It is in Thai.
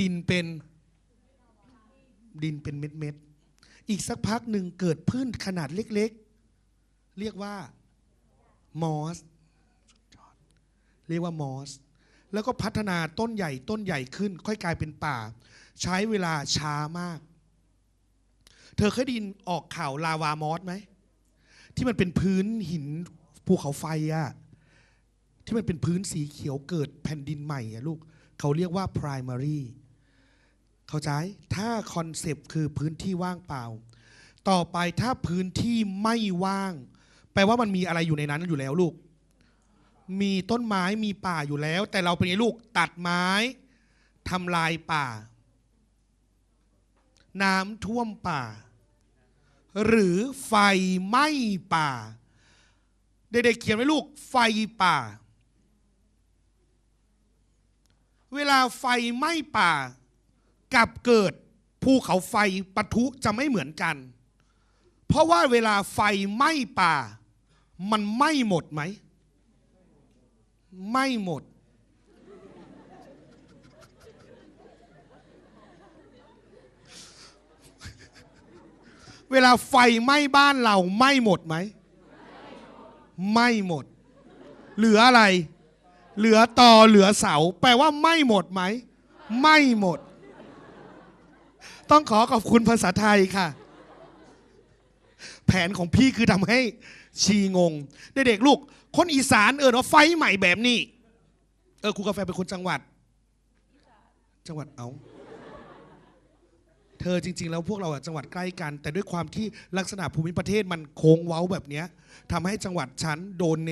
ดินเป็นดินเป็นเม็ดเม็ดๆอีกสักพักหนึ่งเกิดพืชขนาดเล็กๆเรียกว่ามอสเรียกว่ามอส แล้วก็พัฒนาต้นใหญ่ต้นใหญ่ขึ้น ค่อยกลายเป็นป่า ใช้เวลาช้ามาก เธอเคยดินออกข่าวลาวามอสไหม ที่มันเป็นพื้นหินภูเขาไฟอะที่มันเป็นพื้นสีเขียวเกิดแผ่นดินใหม่อะลูก เขาเรียกว่า primary เข้าใจ ถ้าคอนเซปต์คือพื้นที่ว่างเปล่า ต่อไปถ้าพื้นที่ไม่ว่าง แปลว่ามันมีอะไรอยู่ในนั้นอยู่แล้วลูก มีต้นไม้มีป่าอยู่แล้ว แต่เราเป็นไงลูกตัดไม้ทำลายป่า น้ำท่วมป่า หรือไฟไหม้ป่า เด็กๆเขียนไว้ลูกไฟป่า เวลาไฟไหม้ป่ากับเกิดภูเขาไฟปะทุจะไม่เหมือนกัน เพราะว่าเวลาไฟไหม้ป่า มันไหม้หมดไหมไม่หมด เวลาไฟไหม้บ้านเราไหม้หมดไหม ไม่หมด เหลืออะไร เหลือต่อเหลือเสา แปลว่าไม่หมดไหม ไม่หมด ต้องขอขอบคุณภาษาไทยค่ะ แผนของพี่คือทำให้ชีงง เด็กๆลูก คนอีสานเออว่าไฟใหม่แบบนี้ เออครูกาแฟเป็นคนจังหวัด จังหวัดเอาเธอจริง ๆ แล้วพวกเราจังหวัดใกล้กัน แต่ด้วยความที่ลักษณะภูมิประเทศมันโค้งเว้าแบบนี้ทำให้จังหวัดฉันโดนเน